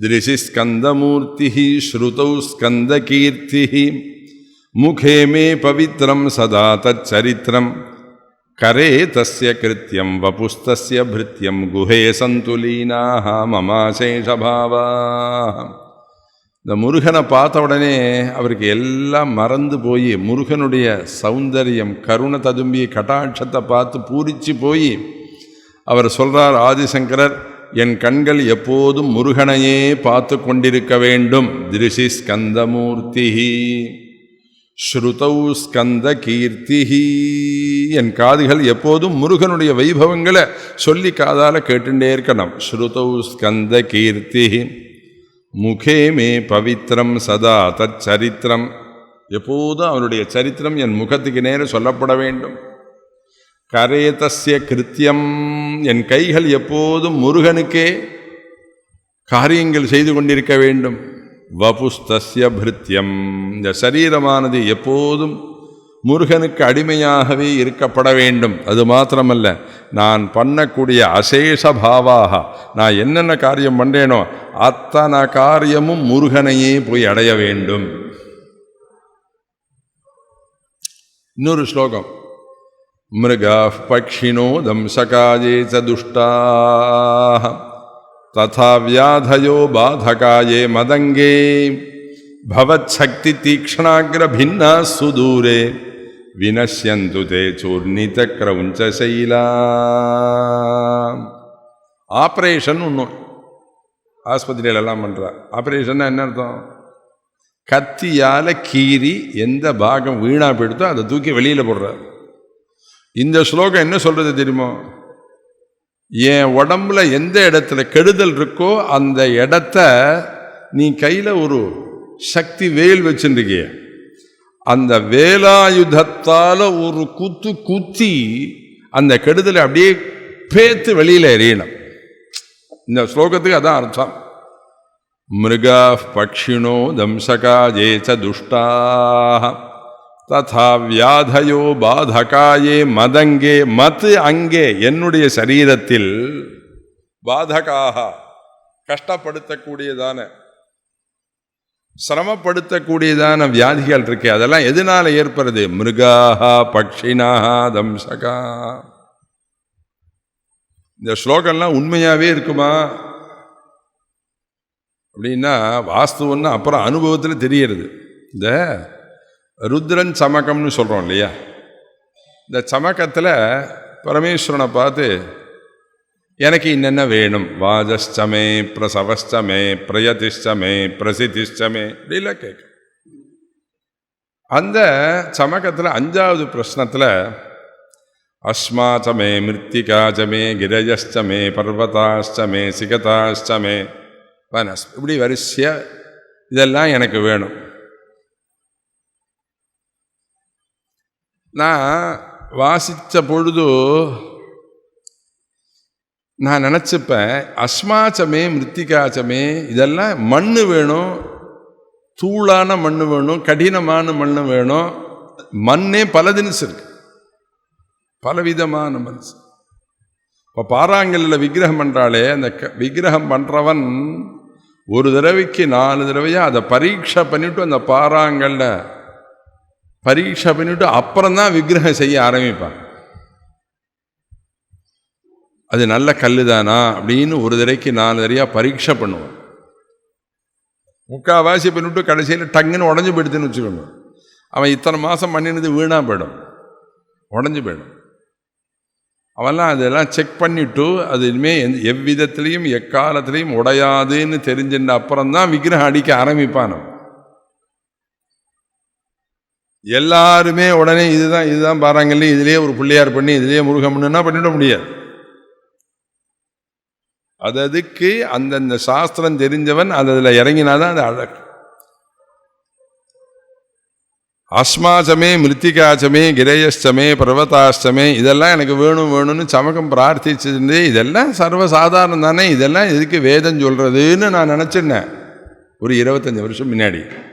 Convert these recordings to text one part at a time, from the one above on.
दृशि स्कन्दमूर्तिः श्रुतौ स्कन्दकीर्तिः मुखे मे पवित्रं सदा तच्चरित्रं करे तस्य कृत्यं वपुस्तस्य भृत्यं गुहे सन्तुलीनाः ममाशेषभावाः இந்த முருகனை பார்த்த உடனே அவருக்கு எல்லாம் மறந்து போய் முருகனுடைய சௌந்தரியம் கருணை ததும்பிய கட்டாட்சத்தை பார்த்து பூரிச்சு போய் அவர் சொல்றார் ஆதிசங்கரர் என் கண்கள் எப்போதும் முருகனையே பார்த்து கொண்டிருக்க வேண்டும். திருஷி ஸ்கந்தமூர்த்தி ஸ்ருதௌ ஸ்கந்த கீர்த்திஹி என் காதுகள் எப்போதும் முருகனுடைய வைபவங்களை சொல்லி காதால் கேட்டுட்டே இருக்கணும். ஸ்ருதௌ ஸ்கந்த கீர்த்திஹி முகே மே பவித்ரம் சதா தச்சரித்திரம் எப்போதும் அவருடைய சரித்திரம் என் முகத்துக்கு நேரம் சொல்லப்பட வேண்டும். கரேதஸ்ய கிருத்தியம். என் கைகள் எப்போதும் முருகனுக்கே காரியங்கள் செய்து கொண்டிருக்க வேண்டும். வபுஸ்தஸ்ய பிருத்தியம். இந்த சரீரமானது எப்போதும் முருகனுக்கு அடிமையாகவே இருக்கப்பட வேண்டும். அது மாத்திரமல்ல நான் பண்ணக்கூடிய அசேஷ பாவாக நான் என்னென்ன காரியம் பண்ணுறேனோ அத்தனை காரியமும் முருகனையே போய் அடைய வேண்டும். இன்னொரு ஸ்லோகம். மிருகா பக்ஷினோ தம்சகாயே ச துஷ்டாः तथा व्याधयो बाधकाये मदङ्गे भवच्छक्तितीक्ष्णाग्रभिन्नाः सुदूरे विनश्यन्तु ते चूर्णितक्रौञ्चशैला ஆப்ரேஷன் ஒன்றும் ஆஸ்பத்திரியில் எல்லாம் பண்ணுறா ஆப்ரேஷன்னா என்ன அர்த்தம் கத்தியால் கீறி எந்த பாகம் வீணாக போயிடுதோ அதை தூக்கி வெளியில் போடுறார் இந்த ஸ்லோகம் என்ன சொல்கிறது தெரியுமோ? என் உடம்புல எந்த இடத்துல கெடுதல் இருக்கோ அந்த இடத்த நீ கையில் ஒரு சக்தி வேல் வச்சுருக்கிய அந்த வேலாயுதத்தால் ஒரு குத்து குத்தி அந்த கெடுதலை அப்படியே பேத்து வெளியில் எறியணும் இந்த ஸ்லோகத்துக்கு அதான் அர்த்தம். மிருகா பக்ஷிணோ தம்சகா ஜேச்ச துஷ்டாக ததா வியாதையோ பாதகாயே மதங்கே மத் அங்கே என்னுடைய சரீரத்தில் பாதகாக கஷ்டப்படுத்தக்கூடியதான சிரமப்படுத்தக்கூடியதான வியாதிகள் இருக்கு அதெல்லாம் எதனால ஏற்படுறது மிருகாஹா பக்ஷினாக தம்சகா. இந்த ஸ்லோகம்லாம் உண்மையாவே இருக்குமா? அப்படின்னா வாஸ்துவன்னு அப்புறம் அனுபவத்தில் தெரியறது. இந்த ருத்ரன் சமக்கம்னு சொல்கிறோம் இல்லையா? இந்த சமக்கத்தில் பரமேஸ்வரனை பார்த்து எனக்கு என்னென்ன வேணும்? வாஜஸ்டமே பிரசவஸ்டமே பிரயதிஷ்டமே பிரசிதிஷ்டமே இப்படிலாம் கேட்க அந்த சமக்கத்தில் அஞ்சாவது பிரச்சனத்தில் அஸ்மாச்சமே மிருத்திகாச்சமே கிரஜஸ்டமே பர்வதாஷ்டமே சிகதாஷ்டமே வனஸ் இப்படி வரிசையாக இதெல்லாம் எனக்கு வேணும். நான் வாசித்த பொழுது நான் நினச்சிப்பேன் அஸ்மாச்சமே மிருத்திகாச்சமே இதெல்லாம் மண் வேணும் தூளான மண் வேணும் கடினமான மண் வேணும். மண்ணே பல தினசு இருக்கு பலவிதமான மண் இப்போ பாறாங்கல்லில் விக்கிரகம் பண்ணுறாளே அந்த க விக்கிரகம் பண்ணுறவன் ஒரு தடவைக்கு நாலு தடவையாக அதை பரீட்சை பண்ணிவிட்டு அந்த பாறாங்கல்ல பரீட்சை பண்ணிவிட்டு அப்புறம்தான் விக்கிரகம் செய்ய ஆரம்பிப்பான் அது நல்ல கல் தானா அப்படின்னு ஒரு தடவைக்கு நாலு தடையாக பரீட்சை பண்ணுவான் முக்கால்வாசி பண்ணிவிட்டு கடைசியில் டங்குன்னு உடஞ்சி போயிடுதுன்னு வச்சுக்கணும் அவன் இத்தனை மாதம் பண்ணினது வீணாக போயிடும். உடஞ்சி போயிடும். அவெல்லாம் அதெல்லாம் செக் பண்ணிவிட்டு அது இனிமேல் எந் எவ்விதத்துலேயும் எக்காலத்துலேயும் உடையாதுன்னு தெரிஞ்சுட்ட அப்புறம்தான் விக்கிரகம் அடிக்க ஆரம்பிப்பான் அவன். எல்லாருமே உடனே இதுதான் இதுதான் பாறாங்கல்ல இதுலேயே ஒரு பிள்ளையார் பண்ணி இதுலேயே முருகம்னா பண்ணிட முடியாது. அது அதுக்கு அந்தந்த சாஸ்திரம் தெரிஞ்சவன் அது அதில் இறங்கினாதான் அது அழகு. அஸ்மாசமே மிருத்திகாச்சமே கிரேயஷ்டமே பர்வதாஷ்டமே இதெல்லாம் எனக்கு வேணும் வேணும்னு சமக்கம் பிரார்த்திச்சிருந்து இதெல்லாம் சர்வசாதாரணம் தானே இதெல்லாம் எதுக்கு வேதம் சொல்கிறதுன்னு நான் நினச்சிருந்தேன். ஒரு இருபத்தஞ்சி வருஷம் முன்னாடி.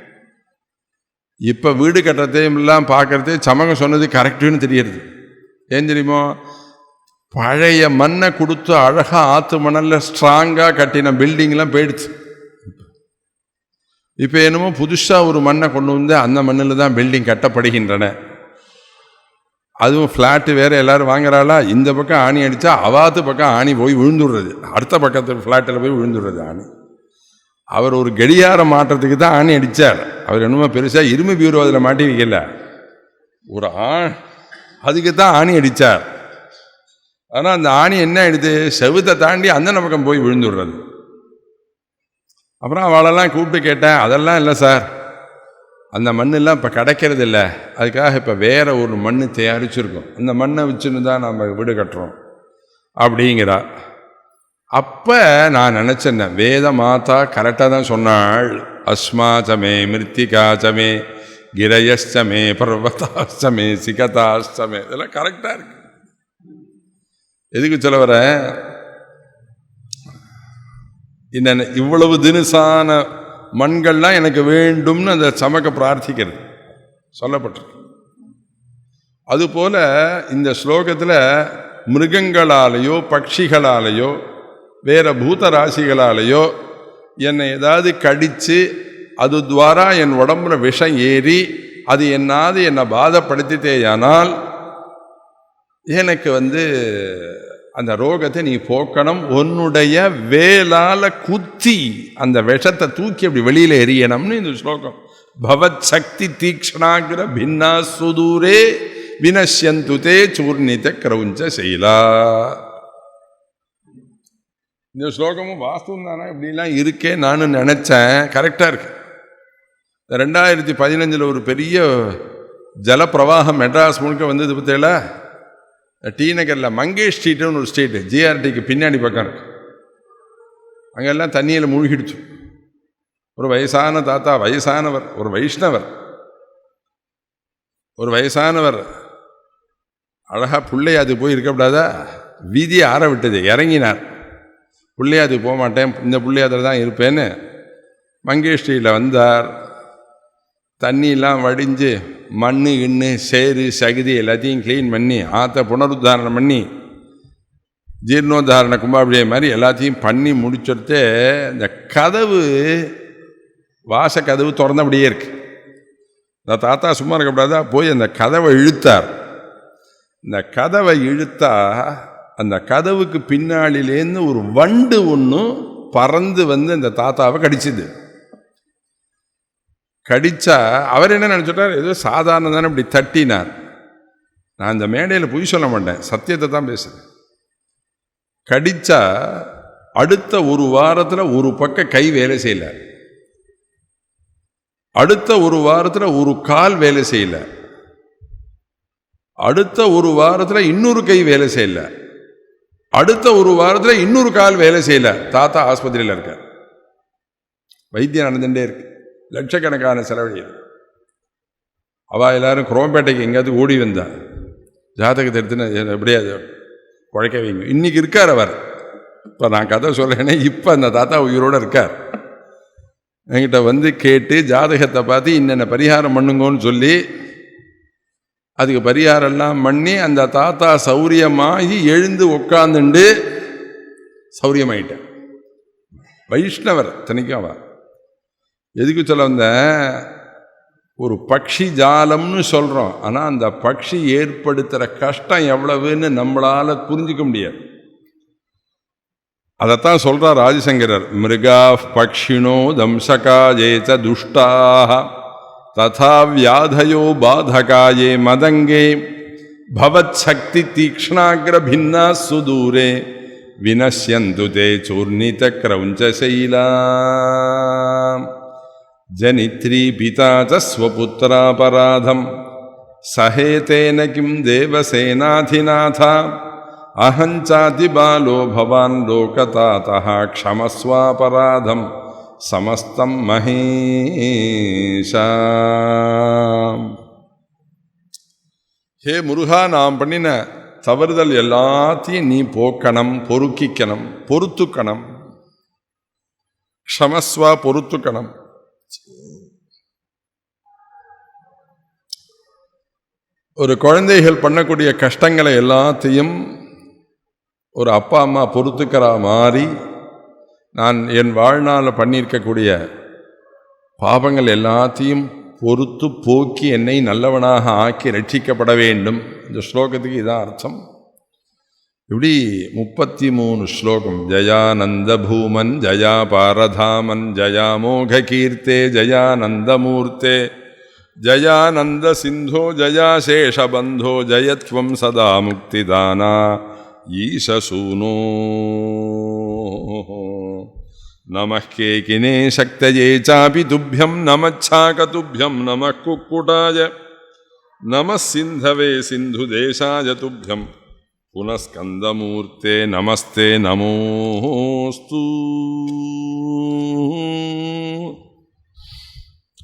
இப்போ வீடு கட்டுறதையும் எல்லாம் பார்க்குறதே சமகம் சொன்னது கரெக்டுன்னு தெரியறது. ஏன் தெரியுமோ? பழைய மண்ணை கொடுத்து அழகாக ஆற்று மணலில் ஸ்ட்ராங்காக கட்டின பில்டிங்லாம் போயிடுச்சு. இப்போ என்னமோ புதுசாக ஒரு மண்ணை கொண்டு வந்து அந்த மண்ணில் தான் பில்டிங் கட்டப்படுகின்றன. அதுவும் ஃப்ளாட்டு வேறு எல்லாரும் வாங்குறாளா? இந்த பக்கம் ஆணி அடித்தா அவாத்து பக்கம் ஆணி போய் விழுந்துடுறது. அடுத்த பக்கத்து ஃப்ளாட்டில் போய் விழுந்துடுறது ஆணி. அவர் ஒரு கடியார மாற்றத்துக்கு தான் ஆணி அடித்தார் அவர் என்னமோ பெருசாக இரும்பு பீரோ அதில் மாட்டி வைக்கல ஒரு ஆண் அதுக்கு தான் ஆணி அடித்தார் ஆனால் அந்த ஆணி என்ன ஆயிடுது? செவுத்தை தாண்டி அந்த பக்கம் போய் விழுந்துடுறது. அப்புறம் அவளெல்லாம் கூப்பிட்டு கேட்டேன் அதெல்லாம் இல்லை சார். அந்த மண்ணெல்லாம் இப்போ கிடைக்கிறது இல்லை. அதுக்காக இப்போ வேறு ஒரு மண் தயாரிச்சிருக்கோம். அந்த மண்ணை வச்சுன்னு தான் நம்ம வீடு கட்டுறோம். அப்படிங்கிறா. அப்போ நான் நினச்சேன் வேத மாதா கரெக்டாக தான் சொன்னாள். அஸ்மாச்சமே மிருத்திகாச்சமே கிரயஷ்டமே பர்வதாஷ்டமே சிகதாஷ்டமே இதெல்லாம் கரெக்டாக இருக்கு. எதுக்கு சொல்ல வரேன் என்ன இவ்வளவு தினுசான மண்கள்லாம் எனக்கு வேண்டும்னு அந்த சமக்க பிரார்த்திக்கிறது. சொல்லப்பட்டிருக்கு. அதுபோல் இந்த ஸ்லோகத்தில் மிருகங்களாலேயோ பட்சிகளாலேயோ வேறு பூத ராசிகளாலேயோ என்னை ஏதாவது கடித்து அது துவாரா என் உடம்புல விஷம் ஏறி அது என்னாது என்னை பாதப்படுத்திட்டேயானால் எனக்கு வந்து அந்த ரோகத்தை நீ போக்கணும். உன்னுடைய வேலால குத்தி அந்த விஷத்தை தூக்கி அப்படி வெளியில் எரியணும்னு இந்த ஸ்லோகம். பவத் சக்தி தீக்ஷணாகிர பின்னா சுதூரே வினஷ்யந்துதே சூர்ணித கிரௌஞ்ச செயலா. இந்த ஸ்லோகமும் வாஸ்தவம் தானே இப்படிலாம் இருக்கே நானும் நினச்சேன். கரெக்டாக இருக்கு. இந்த ரெண்டாயிரத்தி பதினஞ்சில் ஒரு பெரிய ஜலப்பிரவாகம் மெட்ராஸ் முழுக்க வந்தது பற்றியில டி நகரில் மங்கேஷ் ஸ்ட்ரீட்டுன்னு ஒரு ஸ்ட்ரீட்டு ஜிஆர்டிக்கு பின்னாடி பக்கம் இருக்கு. அங்கெல்லாம் தண்ணியில் மூழ்கிடுச்சு. ஒரு வயசான தாத்தா வயசானவர் ஒரு வைஷ்ணவர். ஒரு வயசானவர். அழகாக பிள்ளையாது போய் இருக்கக்கூடாதா வீதியை ஆற விட்டது இறங்கினார். பிள்ளையாதி போக மாட்டேன். இந்த பிள்ளையாதில் தான் இருப்பேன்னு மங்கேஷ்டியில் வந்தார். தண்ணியெல்லாம் வடிஞ்சு மண் கிண்ணு சேரு சகுதி எல்லாத்தையும் க்ளீன் பண்ணி ஆற்ற புனருத்தாரணம் பண்ணி ஜீர்ணோத்தாரண கும்பாபிடிய மாதிரி எல்லாத்தையும் பண்ணி முடிச்சுடுத்து இந்த கதவு வாச கதவு திறந்தபடியே இருக்கு. இந்த தாத்தா சும்மா இருக்கக்கூடாதா போய் அந்த கதவை இழுத்தார். இந்த கதவை இழுத்தா அந்த கதவுக்கு பின்னாளிலேருந்து ஒரு வண்டு ஒன்று பறந்து வந்து அந்த தாத்தாவை கடிச்சுது. கடிச்சா அவர் என்ன நினச்சிட்டார்? ஏதோ சாதாரண தானே இப்படி தட்டினார். நான் இந்த மேடையில் பொய் சொல்ல மாட்டேன். சத்தியத்தை தான் பேசுகிறேன் கடிச்சா அடுத்த ஒரு வாரத்தில் ஒரு பக்கம் கை வேலை செய்யல அடுத்த ஒரு வாரத்தில் ஒரு கால் வேலை செய்யல அடுத்த ஒரு வாரத்தில் இன்னொரு கை வேலை செய்யல அடுத்த ஒரு வாரத்தில் இன்னொரு கால் வேலை செய்யல. தாத்தா ஆஸ்பத்திரியில் இருக்கார். வைத்தியம் நடந்துகிட்டே இருக்கு. லட்சக்கணக்கான செலவழியது. அவள் எல்லாரும் குரோம்பேட்டைக்கு எங்கேயாவது ஓடி வந்தா ஜாதகத்தை எடுத்துன்னு எப்படியா குழைக்க வைங்க. இன்றைக்கி இருக்கார் அவர். இப்போ நான் கதை சொல்கிறேனே இப்போ அந்த தாத்தா உயிரோடு இருக்கார். என்கிட்ட வந்து கேட்டு ஜாதகத்தை பார்த்து இன்னென்ன பரிகாரம் பண்ணுங்கன்னு சொல்லி அதுக்கு பரிகாரெல்லாம் பண்ணி அந்த தாத்தா சௌரியமாகி எழுந்து உட்காந்துண்டு சௌரியமாயிட்டேன் வைஷ்ணவர் தனிக்கும் அவன் எதுக்கு சொல்ல வந்த? ஒரு பக்ஷி ஜாலம்னு சொல்கிறோம் ஆனால் அந்த பக்ஷி ஏற்படுத்துகிற கஷ்டம் எவ்வளவுன்னு நம்மளால் புரிஞ்சிக்க முடியாது. அதைத்தான் சொல்கிறார் ராஜசங்கரர் மிருகா பக்ஷினோ தம்சகா தம்சகாஜேச்ச துஷ்டாக तथा व्याधयो बाधकाये मदङ्गे भवच्छक्तितीक्ष्णाग्रभिन्ना सुदूरे विनश्यन्तु ते चूर्णितक्रौञ्चशैला। जनित्री पिता च स्वपुत्रापराधम्। सहेतेन किं देवसेनाधिनाथा। अहञ्चातिबालो भवान् लोकतातः क्षमस्वापराधम्। समस्तं महेशा ஹே முருகா நாம் பண்ணின தவறுதல் எல்லாத்தையும் நீ போக்கணும் பொறுக்கிக்கணும் பொறுத்துக்கணும் க்ஷமஸ்வா பொறுத்துக்கணும் ஒரு குழந்தைகள் பண்ணக்கூடிய கஷ்டங்களை எல்லாத்தையும் ஒரு அப்பா அம்மா பொறுத்துக்கிற மாதிரி நான் என் வாழ்நாளில் பண்ணியிருக்கக்கூடிய பாபங்கள் எல்லாத்தையும் பொறுத்து போக்கி என்னை நல்லவனாக ஆக்கி ரட்சிக்கப்பட வேண்டும். இந்த ஸ்லோகத்துக்கு இதான் அர்த்தம். இப்படி முப்பத்தி மூணு ஸ்லோகம். ஜயானந்த பூமன் ஜயா பாரதாமன் ஜயா மோக கீர்த்தே ஜயானந்தமூர்த்தே ஜயானந்த சிந்தோ ஜயா சேஷபந்தோ ஜயத்வம் சதா முக்திதானா ஈசசூனோ नमः केकिने शक्तये चापि तुभ्यं नमच्छाकतुभ्यं नमः कुक्कुटाय नमः सिन्धवे सिन्धुदेशाय तुभ्यं पुनस्कन्दमूर्ते नमस्ते நமோஸ்து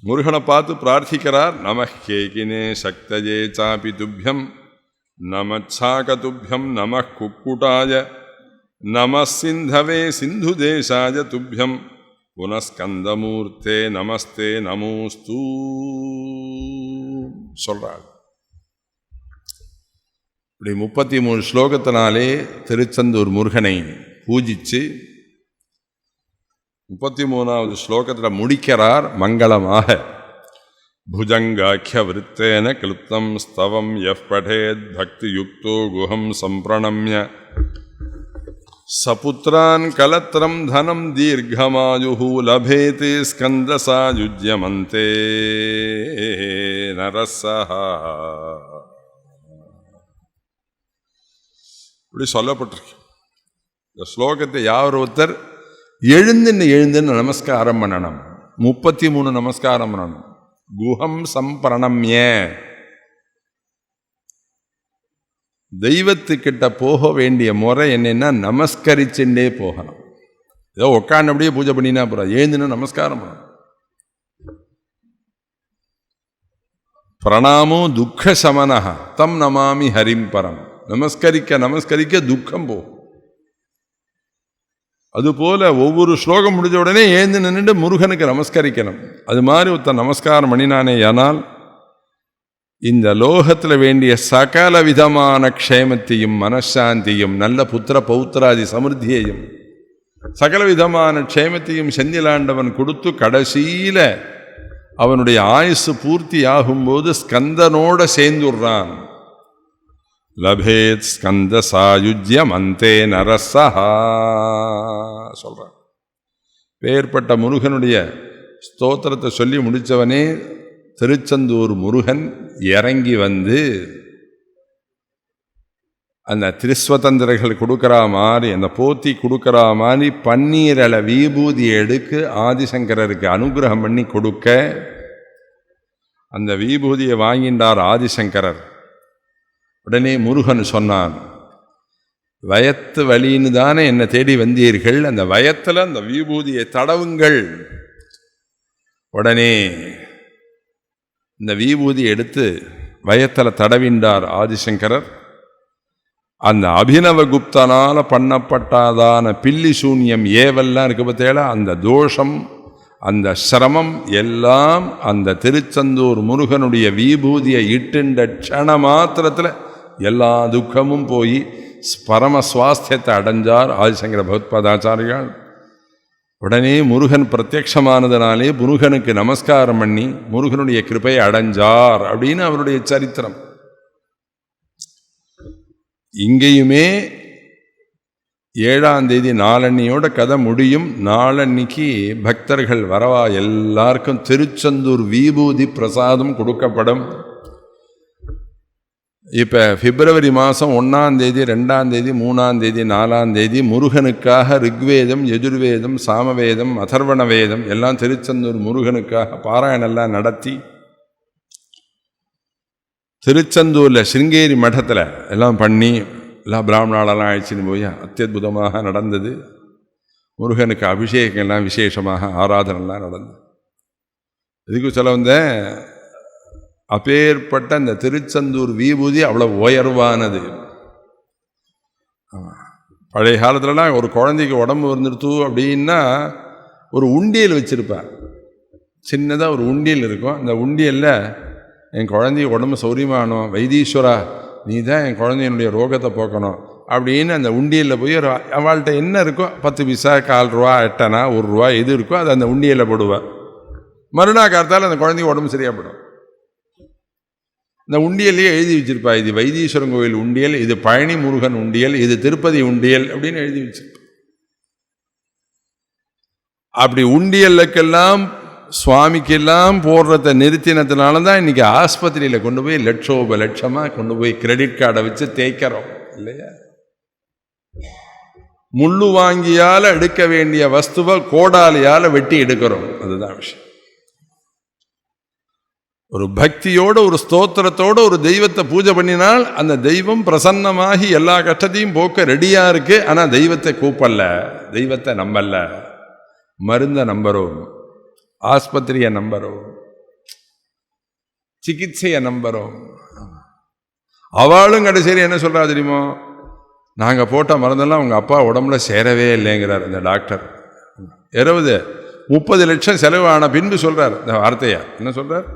முருகனை பார்த்து பிரார்த்திக்கிறார் நம கேகினே சக்தயே சாபி துப்பியம் நமச்சாகதுப்பியம் நம குக்குட்டாய நமசிந்தவே சிந்து சிந்துதேசாய துபியம் புனஸ்கந்தமூர்த்தே நமஸ்தே நமோஸ்தூ சொல்கிறாள் இப்படி முப்பத்தி மூணு ஸ்லோகத்தினாலே திருச்செந்தூர் முருகனை பூஜிச்சு முப்பத்தி மூணாவது ஸ்லோகத்தில் முடிக்கிறார் மங்களமாக. புஜங்காக்கிய விருத்தேன கிளுப்தம் ஸ்தவம் எஃப் படேத் பக்தி யுக்தோ குஹம் சம்பிரணம்ய सपुत्रान् कलत्रं धनं दीर्घमायुः लभेते स्कन्दसायुज्यमन्ते नरसः இப்படி சொல்லப்பட்டிருக்கு இந்த ஸ்லோகத்தை யார் ஒருத்தர் எழுந்துன்னு எழுந்துன்னு நமஸ்காரம் பண்ணணும் முப்பத்தி மூணு நமஸ்காரம் பண்ணணும் குஹம் சம்பிரணம்ய. தெய்வத்துக்கிட்ட போக வேண்டிய முறை என்னென்னா நமஸ்கரிச்சுட்டே போகணும். ஏதோ உட்காண்டபடியே பூஜை பண்ணினா போகிறோம் ஏந்தினா நமஸ்காரம் பண்ணணும். பிரணாமோ துக்க சமனஹா தம் நமாமி ஹரிம் பரம். நமஸ்கரிக்க நமஸ்கரிக்க துக்கம் போகும். அதுபோல ஒவ்வொரு ஸ்லோகம் முடிஞ்ச உடனே ஏந்து நின்றுட்டு முருகனுக்கு நமஸ்கரிக்கணும். அது மாதிரி ஒருத்தன் நமஸ்காரம் பண்ணினானே ஆனால் இந்த லோகத்தில் வேண்டிய சகல விதமான க்ஷேமத்தையும் மனசாந்தியும் நல்ல புத்திர பௌத்திராதி சமிருத்தியையும் சகல விதமான க்ஷேமத்தையும் செந்திலாண்டவன் கொடுத்து கடைசியில் அவனுடைய ஆயுசு பூர்த்தி ஆகும்போது ஸ்கந்தனோட சேர்ந்துடுறான். லபேத் ஸ்கந்த சாயுஜ்யம் அந்தே நரசஹா. சொல்கிறார் பேர்பட்ட முருகனுடைய ஸ்தோத்திரத்தை சொல்லி முடித்தவனே திருச்செந்தூர் முருகன் இறங்கி வந்து அந்த திருஸ்வதந்திரர்கள் கொடுக்குற மாதிரி அந்த போத்தி கொடுக்குற மாதிரி பன்னீரள விபூதி எடுக்கு ஆதிசங்கரருக்கு அனுகிரகம் பண்ணி கொடுக்க அந்த விபூதியை வாங்கின்றார் ஆதிசங்கரர். உடனே முருகன் சொன்னான் வயத்து வழின்னு தானே என்னை தேடி வந்தீர்கள். அந்த வயத்தில் அந்த விபூதியை தடவுங்கள். உடனே இந்த விபூதி எடுத்து வயத்தில் தடவின்றார் ஆதிசங்கரர். அந்த அபினவ குப்தனால் பண்ணப்பட்டதான பில்லி சூன்யம் ஏவெல்லாம் இருக்கு பார்த்தேல அந்த தோஷம் அந்த சிரமம் எல்லாம் அந்த திருச்செந்தூர் முருகனுடைய விபூதியை இட்டுண்ட க்ஷண மாத்திரத்தில் எல்லா துக்கமும் போய் பரம சுவாஸ்தியத்தை அடைஞ்சார் ஆதிசங்கர பகவத்பாதாச்சாரியால் உடனே முருகன் பிரத்யக்ஷமானதுனாலே முருகனுக்கு நமஸ்காரம் பண்ணி முருகனுடைய கிருப்பையை அடைஞ்சார் அப்படின்னு அவருடைய சரித்திரம். இங்கேயுமே ஏழாம் தேதி நாளன்னியோட கதை முடியும். நாளன்னிக்கு பக்தர்கள் வரவா எல்லாருக்கும் திருச்செந்தூர் விபூதி பிரசாதம் கொடுக்கப்படும். இப்போ பிப்ரவரி மாதம் ஒன்றாந்தேதி ரெண்டாந்தேதி மூணாந்தேதி நாலாந்தேதி முருகனுக்காக ரிக்வேதம் எஜுர்வேதம் சாமவேதம் அதர்வண வேதம் எல்லாம் திருச்செந்தூர் முருகனுக்காக பாராயணெல்லாம் நடத்தி திருச்செந்தூரில் சிருங்கேரி மடத்தில் எல்லாம் பண்ணி எல்லாம் பிராமணாலெல்லாம் அழைச்சின்னு போய் அத்தியுதமாக நடந்தது. முருகனுக்கு அபிஷேகங்கள்லாம் விசேஷமாக ஆராதனைலாம் நடந்தது. இதுக்கு சொல்ல வந்தேன் அப்பேற்பட்ட அந்த திருச்செந்தூர் வீபூதி அவ்வளோ உயர்வானது. பழைய காலத்துலலாம் ஒரு குழந்தைக்கு உடம்பு வந்துடுத்து அப்படின்னா ஒரு உண்டியல் வச்சுருப்பேன் சின்னதாக ஒரு உண்டியல் இருக்கும். அந்த உண்டியலில் என் குழந்தைய உடம்பு சௌரியமானோம் வைத்தீஸ்வரா நீ தான் என் குழந்தையினுடைய ரோகத்தை போக்கணும். அப்படின்னு அந்த உண்டியலில் போய் ஒரு அவள்கிட்ட என்ன இருக்கோ பத்து பைசா கால் ரூபா எட்டனா ஒரு ரூபா எது இருக்கோ அது அந்த உண்டியலில் போடுவேன் மறுநாள் காலத்தால் அந்த குழந்தைக்கு உடம்பு சரியாக போடும். இந்த உண்டியல்லையே எழுதி வச்சிருப்பா. இது வைத்தீஸ்வரன் கோயில் உண்டியல் இது பழனி முருகன் உண்டியல் இது திருப்பதி உண்டியல் அப்படின்னு எழுதி வச்சிருப்பா. அப்படி உண்டியலுக்கெல்லாம் சுவாமிக்கெல்லாம் போடுறத நிறுத்தினதுனால தான் இன்னைக்கு ஆஸ்பத்திரியில் கொண்டு போய் லட்சோப லட்சமாக கொண்டு போய் கிரெடிட் கார்டை வச்சு தேய்க்கிறோம் இல்லையா? முள்ளு வாங்கியால் எடுக்க வேண்டிய வஸ்துவை கோடாலியால் வெட்டி எடுக்கிறோம். அதுதான் விஷயம். ஒரு பக்தியோட ஒரு ஸ்தோத்திரத்தோட ஒரு தெய்வத்தை பூஜை பண்ணினால் அந்த தெய்வம் பிரசன்னமாகி எல்லா கஷ்டத்தையும் போக்க ரெடியாக இருக்குது ஆனால் தெய்வத்தை கூப்பல்ல. தெய்வத்தை நம்பல்ல. மருந்தை நம்புகிறோம் ஆஸ்பத்திரியை நம்புகிறோம் சிகிச்சையை நம்புகிறோம் அவளும் கடைசியில் என்ன சொல்கிறா தெரியுமோ? நாங்கள் போட்ட மருந்தெல்லாம் உங்கள் அப்பா உடம்புல சேரவே இல்லைங்கிறார் இந்த டாக்டர். இருபது முப்பது லட்சம் செலவு ஆன பின்பு சொல்கிறார் இந்த வார்த்தையா. என்ன சொல்கிறார்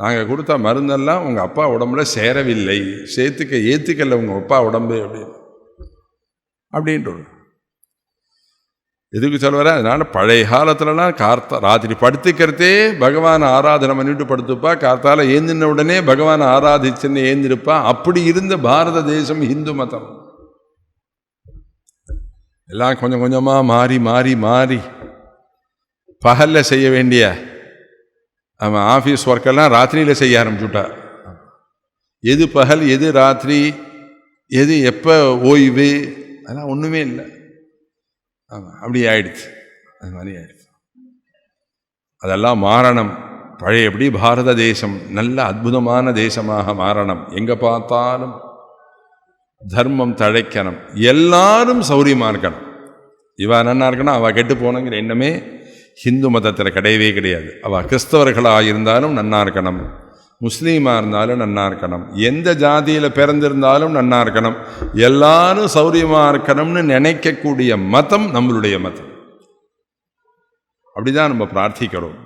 நாங்கள் கொடுத்த மருந்தெல்லாம் உங்கள் அப்பா உடம்புல சேரவில்லை. சேர்த்துக்க ஏற்றுக்கல உங்கள் அப்பா உடம்பு அப்படின்னு. அப்படின்ட்டு எதுக்கு சொல்லுவார்? அதனால் பழைய காலத்துலலாம் கார்த்தா ராத்திரி படுத்துக்கிறதே பகவான் ஆராதனை பண்ணிட்டு படுத்துப்பா. கார்த்தால ஏந்தின உடனே பகவான் ஆராதிச்சுன்னு ஏந்திருப்பா. அப்படி இருந்த பாரத தேசம் இந்து மதம். எல்லாம் கொஞ்சம் கொஞ்சமாக மாறி மாறி மாறி பகலில் செய்ய வேண்டிய அவன் ஆஃபீஸ் ஒர்க்கெல்லாம் ராத்திரியில் செய்ய ஆரம்பிச்சுட்டா. எது பகல் எது ராத்திரி எது எப்போ ஓய்வு அதெல்லாம் ஒன்றுமே இல்லை. ஆமாம் அப்படி ஆயிடுச்சு. அது மாதிரி ஆயிடுச்சு. அதெல்லாம் மாறணும் பழையபடி பாரத தேசம் நல்ல அற்புதமான தேசமாக மாறணும் எங்கே பார்த்தாலும் தர்மம் தழைக்கணும். எல்லாரும் சௌரியமாக இருக்கணும். இவன் என்ன இருக்கணும் அவள் கெட்டு போனங்கிற எண்ணமே ஹிந்து மதத்தில் கிடையவே கிடையாது. அவள் கிறிஸ்தவர்களாக இருந்தாலும் நன்னா இருக்கணும். முஸ்லீமாக இருந்தாலும் நன்னா இருக்கணும். எந்த ஜாதியில் பிறந்திருந்தாலும் நன்னா இருக்கணும். எல்லாரும் சௌரியமாக இருக்கணும்னு நினைக்கக்கூடிய மதம் நம்மளுடைய மதம். அப்படிதான் நம்ம பிரார்த்திக்கிறோம்.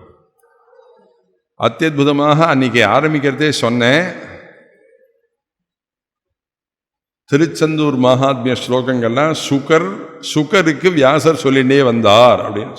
அத்தியுதமாக அன்னைக்கு ஆரம்பிக்கிறதே சொன்னேன். திருச்செந்தூர் மகாத்மிய ஸ்லோகங்கள்லாம் சுகர் சுகருக்கு வியாசர் சொல்லிட்டே வந்தார் அப்படின்னு